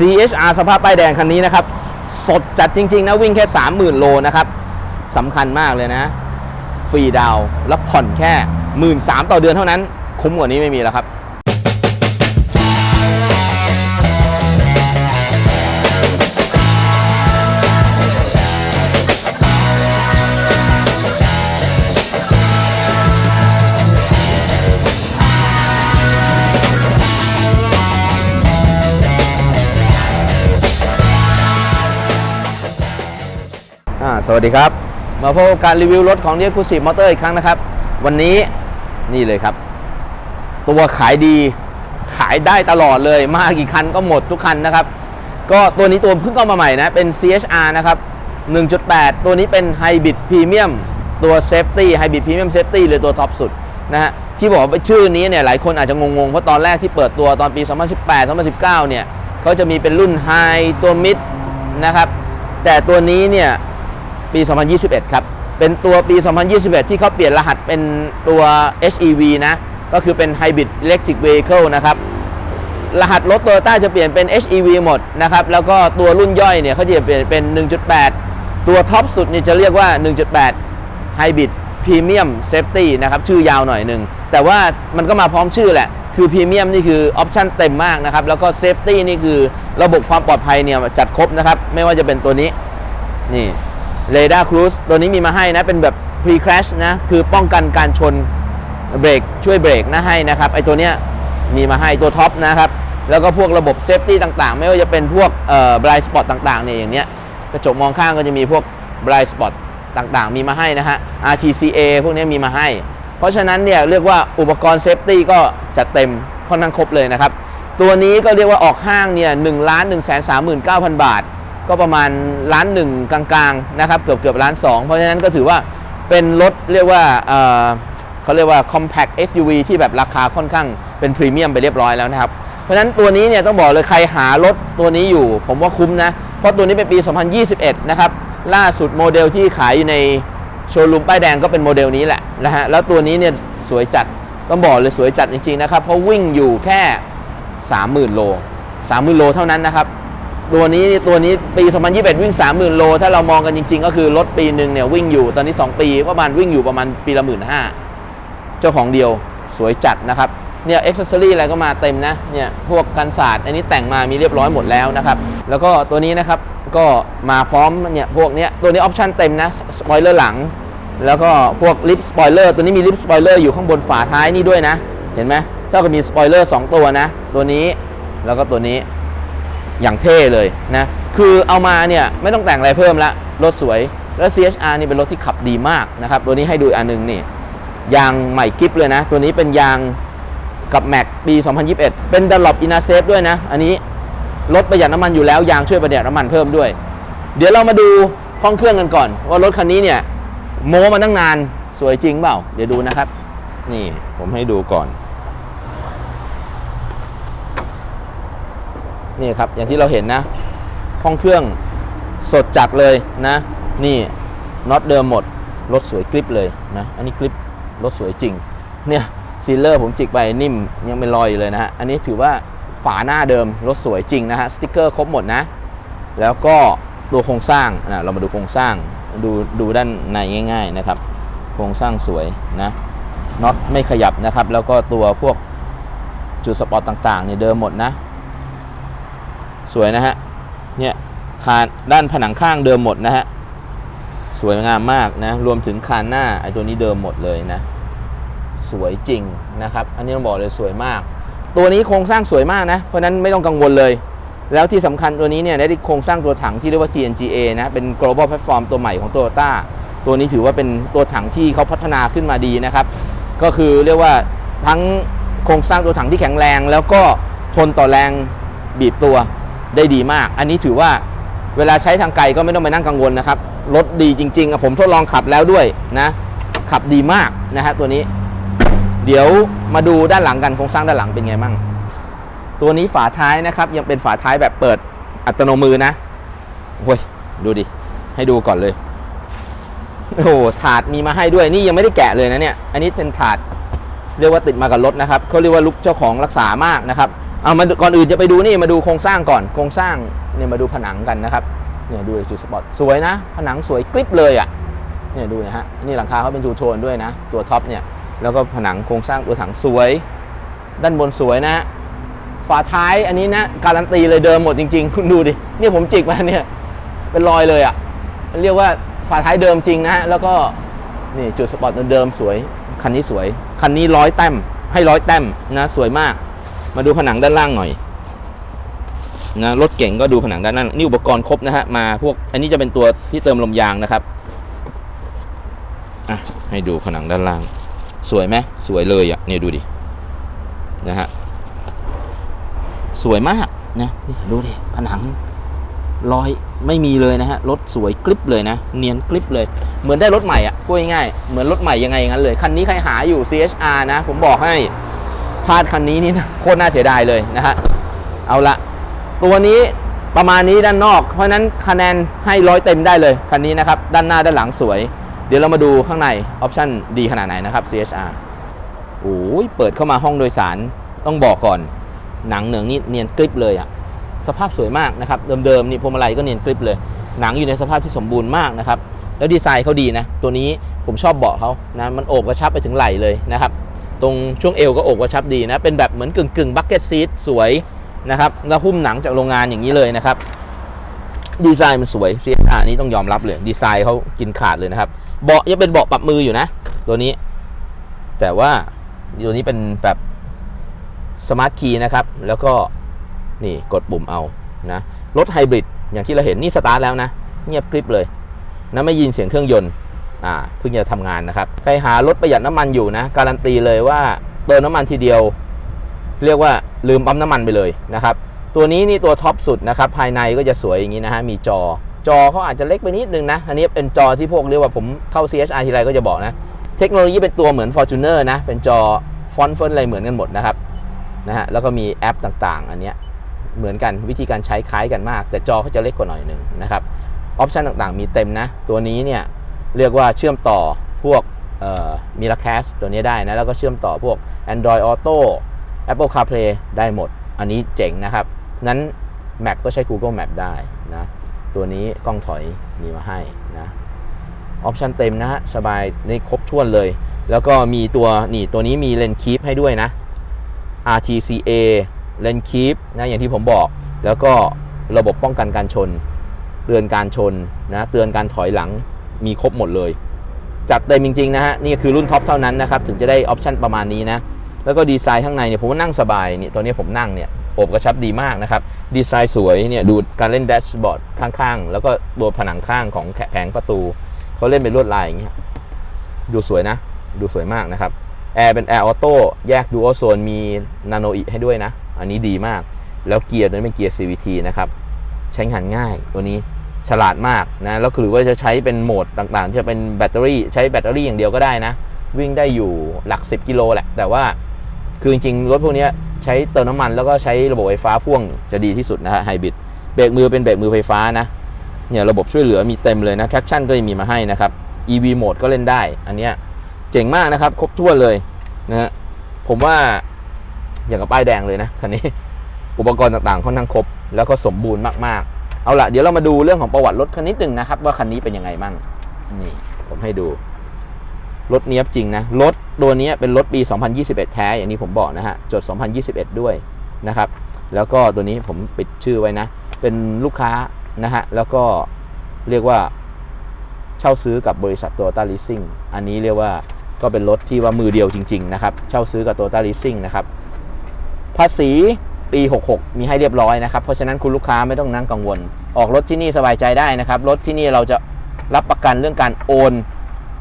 CHR สภาพป้ายแดงคันนี้นะครับ สดจัดจริง ๆ นะ วิ่งแค่ 30,000 โลนะครับสำคัญมากเลยนะ ฟรีดาวแล้วผ่อนแค่ 1 3ื่นต่อเดือนเท่านั้น คุ้มกว่านี้ไม่มีแล้วครับ สวัสดีครับ มาพบกับการรีวิวรถของ n e คู c ิ v มอเตอร์อีกครั้งนะครับ วันนี้นี่เลยครับ ตัวขายดีขายได้ตลอดเลยมากี่คันก็หมดทุกคันนะครับ ก็ตัวนี้ตัวเพิ่งเข้ามาใหม่นะ เป็น CHR นะครับ 1.8 ตัวนี้เป็น Hybrid Premium ตัว Safety Hybrid Premium Safety เลยตัวท็อปสุดนะฮะที่บอกว่าชื่อนี้เนี่ยหลายคนอาจจะงงๆ เพราะตอนแรกที่เปิดตัวตอนปี 2018 2019 เนี่ยเขาจะมีเป็นรุ่น High ตัว Mid นะครับแต่ตัวนี้เนี่ย ปี 2021 ครับ เป็นตัวปี 2021 ที่เขาเปลี่ยนรหัสเป็นตัว HEV นะ ก็คือเป็น Hybrid Electric Vehicle นะครับ รหัสรถ Toyota จะเปลี่ยนเป็น HEV หมดนะครับ แล้วก็ตัวรุ่นย่อยเนี่ยเขาจะเปลี่ยนเป็น 1.8 ตัวท็อปสุดเนี่ยจะเรียกว่า 1.8 Hybrid Premium Safety นะครับ ชื่อยาวหน่อยหนึ่ง แต่ว่ามันก็มาพร้อมชื่อแหละ คือ Premium นี่คือออปชั่นเต็มมากนะครับ แล้วก็ Safety นี่คือระบบความปลอดภัยเนี่ยจัดครบนะครับ ไม่ว่าจะเป็นตัวนี้นี่ เรดาร์ครูซตัวนี้มีมาให้นะเป็นแบบ pre crash นะคือป้องกันการชนเบรกช่วยเบรกนะให้นะครับไอตัวเนี้ยมีมาให้ตัวท็อปนะครับแล้วก็พวกระบบเซฟตี้ต่างๆ ไม่ว่าจะเป็นพวกเอ่อ blind spot ต่างๆเนี่ยอย่างเนี้ยกระจกมองข้างก็จะมีพวก blind spot ต่างๆ มีมาให้นะฮะ RTCA พวกนี้มีมาให้ เพราะฉะนั้นเนี่ยเรียกว่าอุปกรณ์เซฟตี้ก็จัดเต็มค่อนข้างครบเลยนะครับ ตัวนี้ก็เรียกว่าออกห้างเนี่ยหนึ่งล้านหนึ่งแสนสามหมื่นเก้าพันบาท ก็ประมาณล้านหนึ่งกลางๆนะครับเกือบเกือบล้านสองเพราะฉะนั้นก็ถือว่าเป็นรถเรียกว่าเเขาเรียกว่า compact SUV ที่แบบราคาค่อนข้างเป็นพรีเมียมไปเรียบร้อยแล้วนะครับ เพราะฉะนั้นตัวนี้เนี่ยต้องบอกเลยใครหารถตัวนี้อยู่ ผมว่าคุ้มนะ เพราะตัวนี้เป็นปี 2021 นะครับ ล่าสุดโมเดลที่ขายอยู่ในโชว์รูมป้ายแดงก็เป็นโมเดลนี้แหละนะฮะแล้วตัวนี้เนี่ยสวยจัดต้องบอกเลยสวยจัดจริงๆนะครับ เพราะวิ่งอยู่แค่ 30,000 โล 30,000 โลเท่านั้นนะครับ ตัวนี้ตัวนี้ปี 2021 วิ่ง 30,000 โล ถ้าเรามองกันจริง ๆ ก็คือรถปีหนึ่งเนี่ยวิ่งอยู่ตอนนี้ 2 ปีประมาณวิ่งอยู่ประมาณปีละหมื่นห้าเจ้าของเดียวสวยจัดนะครับเนี่ยเอ็กซ์เซอรี่อะไรก็มาเต็มนะเนี่ยพวกกันศาสตร์อันนี้แต่งมามีเรียบร้อยหมดแล้วนะครับ แล้วก็ตัวนี้นะครับก็มาพร้อมเนี่ยพวกเนี้ยตัวนี้ออปชั่นเต็มนะสปอยเลอร์หลัง แล้วก็พวกลิฟต์สปอยเลอร์ตัวนี้มีลิฟต์สปอยเลอร์อยู่ข้างบนฝาท้ายนี่ด้วยนะ เห็นไหมเท่ากับมีสปอยเลอร์2ตัวนะ ตัวนี้แล้วก็ตัวนี้ อย่างเท่เลยนะคือเอามาเนี่ยไม่ต้องแต่งอะไรเพิ่มละรถสวยแล้ว CHR นี่เป็นรถที่ขับดีมากนะครับตัวนี้ให้ดูอันหนึงนี่ยางใหม่กิฟเลยนะ ตัวนี้เป็นยางกับแม็กปี 2021 เป็นดัลลอปอินาเซฟด้วยนะ อันนี้รถประหยัดน้ำมันอยู่แล้วยางช่วยประหยัดน้ำมันเพิ่มด้วย เดี๋ยวเรามาดูห้องเครื่องกันก่อน ว่ารถคันนี้เนี่ยโม้มาตั้งนานสวยจริงเปล่า เดี๋ยวดูนะครับ นี่ผมให้ดูก่อน นี่ครับอย่างที่เราเห็นนะห้องเครื่องสดจัดเลยนะนี่น็อตเดิมหมดรถสวยกริปเลยนะอันนี้กริปรถสวยจริงเนี่ยซีลเลอร์ผมจิกไปนิ่มยังเป็นรอยอยู่เลยนะฮะอันนี้ถือว่าฝาหน้าเดิมรถสวยจริงนะฮะสติกเกอร์ครบหมดนะ แล้วก็ตัวโครงสร้างนะเรามาดูโครงสร้างดูดูด้านในง่าย ๆนะครับ โครงสร้างสวยนะน็อตไม่ขยับนะครับ แล้วก็ตัวพวกจุดสปอร์ตต่างๆเนี่ยเดิมหมดนะ สวยนะฮะเนี่ยคานด้านผนังข้างเดิมหมดนะฮะสวยงามมากนะรวมถึงคานหน้าไอ้ตัวนี้เดิมหมดเลยนะสวยจริงนะครับ อันนี้ต้องบอกเลยสวยมาก ตัวนี้โครงสร้างสวยมากนะ เพราะนั้นไม่ต้องกังวลเลย แล้วที่สำคัญตัวนี้เนี่ยได้โครงสร้างตัวถังที่เรียกว่า TNGA นะเป็น global platform ตัวใหม่ของ Toyota ตัวนี้ถือว่าเป็นตัวถังที่เขาพัฒนาขึ้นมาดีนะครับ ก็คือเรียกว่าทั้งโครงสร้างตัวถังที่แข็งแรง แล้วก็ทนต่อแรงบีบตัว ได้ดีมาก อันนี้ถือว่าเวลาใช้ทางไกลก็ไม่ต้องไปนั่งกังวลนะครับ รถดีจริงๆอะผมทดลองขับแล้วด้วยนะ ขับดีมากนะฮะตัวนี้ เดี๋ยวมาดูด้านหลังกันโครงสร้างด้านหลังเป็นไงมั่ง ตัวนี้ฝาท้ายนะครับ ยังเป็นฝาท้ายแบบเปิดอัตโนมือนะโอ้ยดูดิ ให้ดูก่อนเลยโอ้โหถาดมีมาให้ด้วยนี่ยังไม่ได้แกะเลยนะเนี่ย อันนี้เป็นถาดเรียกว่าติดมากับรถนะครับเขาเรียกว่าลูกเจ้าของรักษามากนะครับ เอามาก่อนอื่นจะไปดูนี่มาดูโครงสร้างก่อนโครงสร้างเนี่ยมาดูผนังกันนะครับเนี่ยดูจุดสปอตสวยนะ ผนังสวยกริบเลยอะเนี่ยดูนะฮะนี่หลังคาเขาเป็นทูโทนด้วยนะ ตัวท็อปเนี่ยแล้วก็ผนังโครงสร้างตัวถังสวย ด้านบนสวยนะฝาท้ายอันนี้นะการันตีเลยเดิมหมดจริง ๆ คุณดูดิเนี่ยผมจิกมาเนี่ยเป็นรอยเลยอะเรียกว่าฝาท้ายเดิมจริงนะฮะแล้วก็นี่จุดสปอตเดิมสวย คันนี้สวย คันนี้ร้อยแต้มให้ร้อยแต้มนะสวยมาก มาดูผนังด้านล่างหน่อยนะรถเก่งก็ดูผนังด้านล่างนี่อุปกรณ์ครบนะฮะมาพวกอันนี้จะเป็นตัวที่เติมลมยางนะครับอะให้ดูผนังด้านล่าง สวยไหมสวยเลยอะเนี่ยดูดินะฮะสวยมากนะนี่ดูดิผนังรอยไม่มีเลยนะฮะรถสวยกริบเลยนะ เนียนกริบเลย เหมือนได้รถใหม่อะพูดง่ายๆเหมือนรถใหม่ยังไงอย่างนั้นเลย คันนี้ใครหาอยู่ CHR นะ ผมบอกให้ พลาดคันนี้นี่นะโคตรน่าเสียดายเลยนะฮะเอาละตัวนี้ประมาณนี้ด้านนอก เพราะฉะนั้นคะแนนให้ร้อยเต็มได้เลยคันนี้นะครับ ด้านหน้าด้านหลังสวย เดี๋ยวเรามาดูข้างในออปชั่นดีขนาดไหนนะครับ CHR โอ้ยเปิดเข้ามาห้องโดยสารต้องบอกก่อน หนังเหนืองนี่เนียนกริบเลยอะสภาพสวยมากนะครับ เดิมๆนี่พวงมาลัยก็เนียนกริบเลย หนังอยู่ในสภาพที่สมบูรณ์มากนะครับ แล้วดีไซน์เขาดีนะ ตัวนี้ผมชอบเบาะเขานะมันโอบกระชับไปถึงไหล่เลยนะครับ ตรงช่วงเอวก็อกกระชับดีนะ เป็นแบบเหมือนกึ่งกึ่งบักเก็ตซีทสวยนะครับแล้วหุ้มหนังจากโรงงานอย่างนี้เลยนะครับ ดีไซน์มันสวย CSR นี้ต้องยอมรับเลย ดีไซน์เขากินขาดเลยนะครับ เบาะยังเป็นเบาะปรับมืออยู่นะ ตัวนี้ แต่ว่าตัวนี้เป็นแบบสมาร์ทคีย์นะครับ แล้วก็นี่กดปุ่มเอานะรถไฮบริดอย่างที่เราเห็นนี่สตาร์ทแล้วนะ เงียบกริบเลยนะไม่ยินเสียงเครื่องยนต์ อ่าเพิ่งจะทำงานนะครับใครหารถประหยัดน้ำมันอยู่นะการันตีเลยว่าเติมน้ำมันทีเดียว เรียกว่าลืมปั๊มน้ำมันไปเลยนะครับตัวนี้นี่ตัวท็อปสุดนะครับภายในก็จะสวยอย่างนี้นะฮะมีจอจอเขาอาจจะเล็กไปนิดนึงนะ อันนี้เป็นจอที่พวกเรียกว่าผมเข้า CHR ทีไรก็จะบอกนะ เทคโนโลยีเป็นตัวเหมือน Fortuner นะ เป็นจอฟอนต์เฟิร์นอะไรเหมือนกันหมดนะครับนะฮะแล้วก็มีแอปต่างๆ อันเนี้ยเหมือนกันวิธีการใช้คล้ายกันมาก แต่จอเขาจะเล็กกว่าหน่อยหนึ่งนะครับออปชันต่างๆ มีเต็มนะ ตัวนี้เนี่ย เรียกว่าเชื่อมต่อพวกมิราแคสตัวนี้ได้นะ แล้วก็เชื่อมต่อพวก Android Auto Apple CarPlay ได้หมด อันนี้เจ๋งนะครับ นั้น Map ก็ใช้ Google Map ได้นะ ตัวนี้กล้องถอยมีมาให้นะออปชันเต็มนะฮะ สบายในครบถ้วนเลย แล้วก็มีตัวนี่ตัวนี้มีเลนคีปให้ด้วยนะ RTCA เลนคีปนะอย่างที่ผมบอก แล้วก็ระบบป้องกันการชน เตือนการชนนะ เตือนการถอยหลัง มีครบหมดเลย จัดเต็มจริงๆนะฮะนี่คือรุ่นท็อปเท่านั้นนะครับถึงจะได้ออปชันประมาณนี้นะแล้วก็ดีไซน์ข้างในเนี่ยผมว่านั่งสบายนี่ตัวนี้ผมนั่งเนี่ยโอบกระชับดีมากนะครับดีไซน์สวยเนี่ยดูการเล่นแดชบอร์ดข้างๆ แล้วก็ตัวผนังข้างของแผงประตู เขาเล่นเป็นลวดลายอย่างเงี้ยดูสวยนะ ดูสวยมากนะครับแอร์เป็นแอร์ออโต้แยกดูโอโซนมีนาโนอิให้ด้วยนะ อันนี้ดีมาก แล้วเกียร์ตัวนี้เป็นเกียร์ CVT นะครับ ใช้งานง่ายตัวนี้ ฉลาดมากนะแล้วหรือว่าจะใช้เป็นโหมดต่างๆ จะเป็นแบตเตอรี่ใช้แบตเตอรี่อย่างเดียวก็ได้นะ วิ่งได้อยู่หลัก 10 กิโลแหละ แต่ว่าคือจริงๆ รถพวกนี้ใช้เติมน้ำมันแล้วก็ใช้ระบบไฟฟ้าพ่วงจะดีที่สุดนะฮะไฮบริดเบรกมือเป็นเบรกมือไฟฟ้านะเนี่ยระบบช่วยเหลือมีเต็มเลยนะ traction ก็ยังมีมาให้นะครับ EV โหมดก็เล่นได้ อันเนี้ยเจ๋งมากนะครับ ครบถ้วนเลยนะฮะผมว่าอย่างกับป้ายแดงเลยนะคันนี้อุปกรณ์ต่างๆค่อนข้างครบแล้วก็สมบูรณ์มากๆ เอาละเดี๋ยวเรามาดูเรื่องของประวัติรถคันนิดหนึ่งนะครับ ว่าคันนี้เป็นยังไงมั่งนี่ผมให้ดู รถเนี้ยบจริงนะรถตัวนี้เป็นรถปี 2021 แท้อย่างนี้ผมบอกนะฮะจด 2021 ด้วยนะครับ แล้วก็ตัวนี้ผมปิดชื่อไว้นะ เป็นลูกค้านะฮะแล้วก็เรียกว่าเช่าซื้อกับบริษัท Toyota Leasing อันนี้เรียกว่าก็เป็นรถที่ว่ามือเดียวจริง ๆ นะครับ เช่าซื้อกับ Toyota Leasing นะครับ ภาษี ปี 66 มีให้เรียบร้อยนะครับ เพราะฉะนั้นคุณลูกค้าไม่ต้องนั่งกังวล ออกรถที่นี่สบายใจได้นะครับ รถที่นี่เราจะรับประกันเรื่องการโอน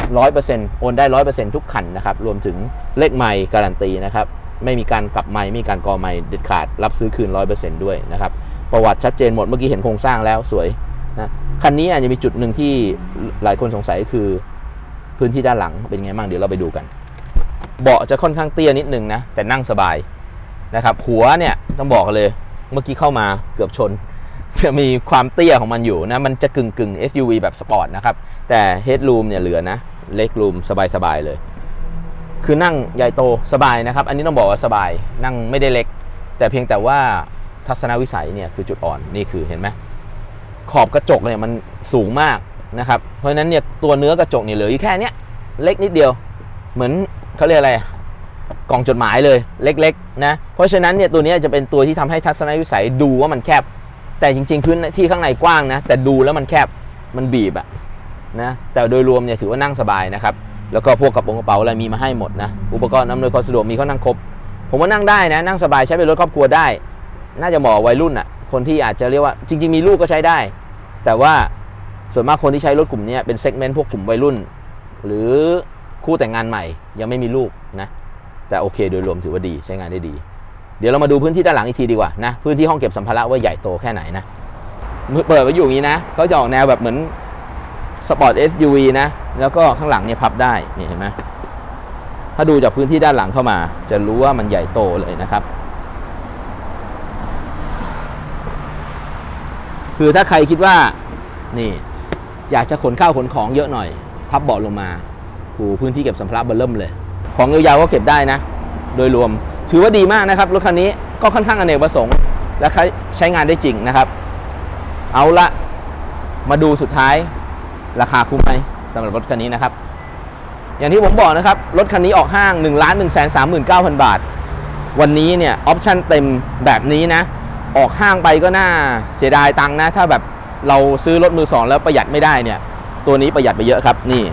100%โอนได้ 100%ทุกคันนะครับ รวมถึงเลขไม่การันตีนะครับ ไม่มีการกลับไม่ไม่มีการกอไม่เด็ดขาด รับซื้อคืน 100%ด้วยนะครับ ประวัติชัดเจนหมด เมื่อกี้เห็นโครงสร้างแล้วสวยนะคันนี้อาจจะมีจุดหนึ่งที่หลายคนสงสัยคือพื้นที่ด้านหลังเป็นไงบ้างเดี๋ยวเราไปดูกัน เบาะจะค่อนข้างเตี้ยนิดนึงนะแต่นั่งสบาย นะครับหัวเนี่ยต้องบอกเลยเมื่อกี้เข้ามาเกือบชน จะมีความเตี้ยของมันอยู่นะ มันจะกึ่งกึ่ง SUV แบบสปอร์ตนะครับ แต่ Headroom เนี่ยเหลือนะ เล็กรูมสบายๆเลย คือนั่งใหญ่โตสบายนะครับ อันนี้ต้องบอกว่าสบาย นั่งไม่ได้เล็ก แต่เพียงแต่ว่าทัศนวิสัยเนี่ยคือจุดอ่อนนี่คือเห็นไหมขอบกระจกเนี่ยมันสูงมากนะครับ เพราะฉะนั้นเนี่ยตัวเนื้อกระจกเนี่ยเหลืออยู่แค่เนี้ยเล็กนิดเดียว เหมือนเขาเรียกอะไร กล่องจดหมายเลยเล็กๆนะเพราะฉะนั้นเนี่ยตัวนี้จะเป็นตัวที่ทำให้ทัศนวิสัยดูว่ามันแคบ แต่จริง ๆ พื้นที่ข้างในกว้างนะ แต่ดูแล้วมันแคบมันบีบอะนะแต่โดยรวมเนี่ยถือว่านั่งสบายนะครับแล้วก็พวกกระโปรงกระเป๋าอะไรมีมาให้หมดนะอุปกรณ์อำนวยความสะดวกมีเขานั่งครบ ผมว่านั่งได้นะนั่งสบายใช้เป็นรถครอบครัวได้ น่าจะเหมาะวัยรุ่นอะคนที่อาจจะเรียกว่าจริง ๆ มีลูกก็ใช้ได้ แต่ว่าส่วนมากคนที่ใช้รถกลุ่มนี้เป็นเซกเมนต์พวกกลุ่มวัยรุ่น หรือคู่แต่งงานใหม่ยังไม่มีลูกนะ แต่โอเคโดยรวมถือว่าดีใช้งานได้ดี เดี๋ยวเรามาดูพื้นที่ด้านหลังอีกทีดีกว่านะพื้นที่ห้องเก็บสัมภาระว่าใหญ่โตแค่ไหนนะเปิดไว้อยู่อย่างนี้นะเขาจะออกแนวแบบเหมือนสปอร์ต SUV นะ แล้วก็ข้างหลังเนี่ยพับได้นี่เห็นไหมถ้าดูจากพื้นที่ด้านหลังเข้ามา จะรู้ว่ามันใหญ่โตเลยนะครับ คือถ้าใครคิดว่านี่อยากจะขนข้าวขนของเยอะหน่อย พับเบาะลงมาหูพื้นที่เก็บสัมภาระเบิ่มเลย ของยาวๆก็เก็บได้นะ โดยรวม ถือว่าดีมากนะครับรถคันนี้ก็ค่อนข้างอเนกประสงค์ และใช้งานได้จริงนะครับ เอาละมาดูสุดท้าย ราคาคุ้มไหมสำหรับรถคันนี้นะครับ อย่างที่ผมบอกนะครับ รถคันนี้ออกห้าง1 1 3 9 0 0 บาท วันนี้เนี่ยออปชั่นเต็มแบบนี้นะ ออกห้างไปก็น่าเสียดายตังค์นะ ถ้าแบบเราซื้อรถมือสองแล้วประหยัดไม่ได้เนี่ย ตัวนี้ประหยัดไปเยอะครับนี่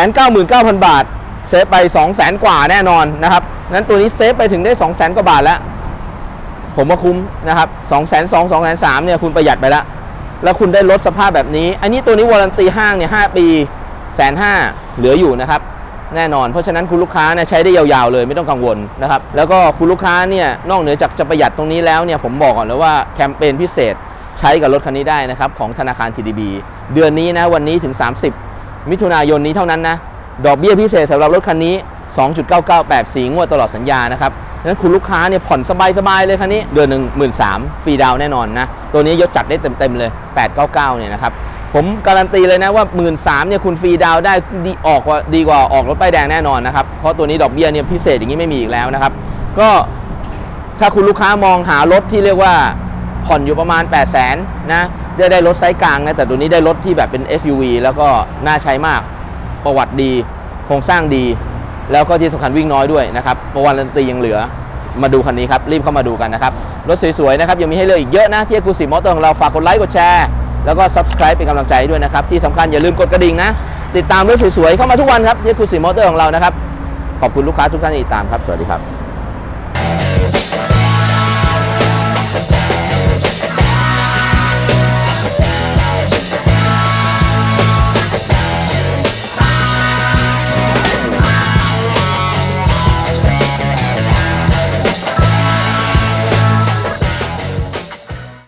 899,000 บาท เซฟไป 200,000กว่าแน่นอนนะครับนั้นตัวนี้เซฟไปถึงได้ 200,000กว่าบาทแล้ว ผมว่าคุ้มนะครับ2 2 0 0 0 2 3 0 0เนี่ยคุณประหยัดไปแล้วแล้วคุณได้รถสภาพแบบนี้ อันนี้ตัวนี้วารันตีห้างเนี่ย5ปีแสนห้าเหลืออยู่นะครับ แน่นอน เพราะฉะนั้นคุณลูกค้าเนี่ยใช้ได้ยาวๆเลยไม่ต้องกังวลนะครับ แล้วก็คุณลูกค้าเนี่ยนอกเหนือจากจะประหยัดตรงนี้แล้วเนี่ยผมบอกก่อนเลยว่าแคมเปญพิเศษใช้กับรถคันนี้ได้นะครับของธนาคาร TDB เดือนนี้นะวันนี้ถึง 30 มิถุนายนนี้เท่านั้นนะ ดอกเบี้ยพิเศษสำหรับรถคันนี้ 2.9984 งวดตลอดสัญญานะครับนั้นคุณลูกค้าเนี่ยผ่อนสบายๆเลยคันนี้ เดือนหนึ่งหมื่นสามฟรีดาวแน่นอนนะ ตัวนี้ยศจัดได้เต็มๆเลย 899 เนี่ยนะครับ ผมการันตีเลยนะว่า 1 3ื่นเนี่ยคุณฟรีดาวได้ดีออกกว่าดีกว่าออกรถป้ายแดงแน่นอนนะครับ เพราะตัวนี้ดอกเบี้ยเนี่ยพิเศษอย่างนี้ไม่มีอีกแล้วนะครับ ก็ถ้าคุณลูกค้ามองหารถที่เรียกว่าผ่อนอยู่ประมาณ 8 0 0 0 0นนะได้ได้รถไซส์กลางนะแต่ตัวนี้ได้รถที่แบบเป็น SUV แล้วก็น่าใช้มาก ประวัติดี โครงสร้างดี แล้วก็ที่สำคัญวิ่งน้อยด้วยนะครับประวัติรันตียังเหลือ มาดูคันนี้ครับ รีบเข้ามาดูกันนะครับ รถสวยๆนะครับยังมีให้เลือกอีกเยอะนะที่คูสีมอเตอร์ของเราฝากกดไลค์กดแชร์แล้วก็ subscribe เป็นกำลังใจด้วยนะครับ ที่สำคัญอย่าลืมกดกระดิ่งนะ ติดตามรถสวยๆเข้ามาทุกวันครับที่คูสีมอเตอร์ของเรานะครับขอบคุณลูกค้าทุกท่านที่ติดตามครับสวัสดีครับ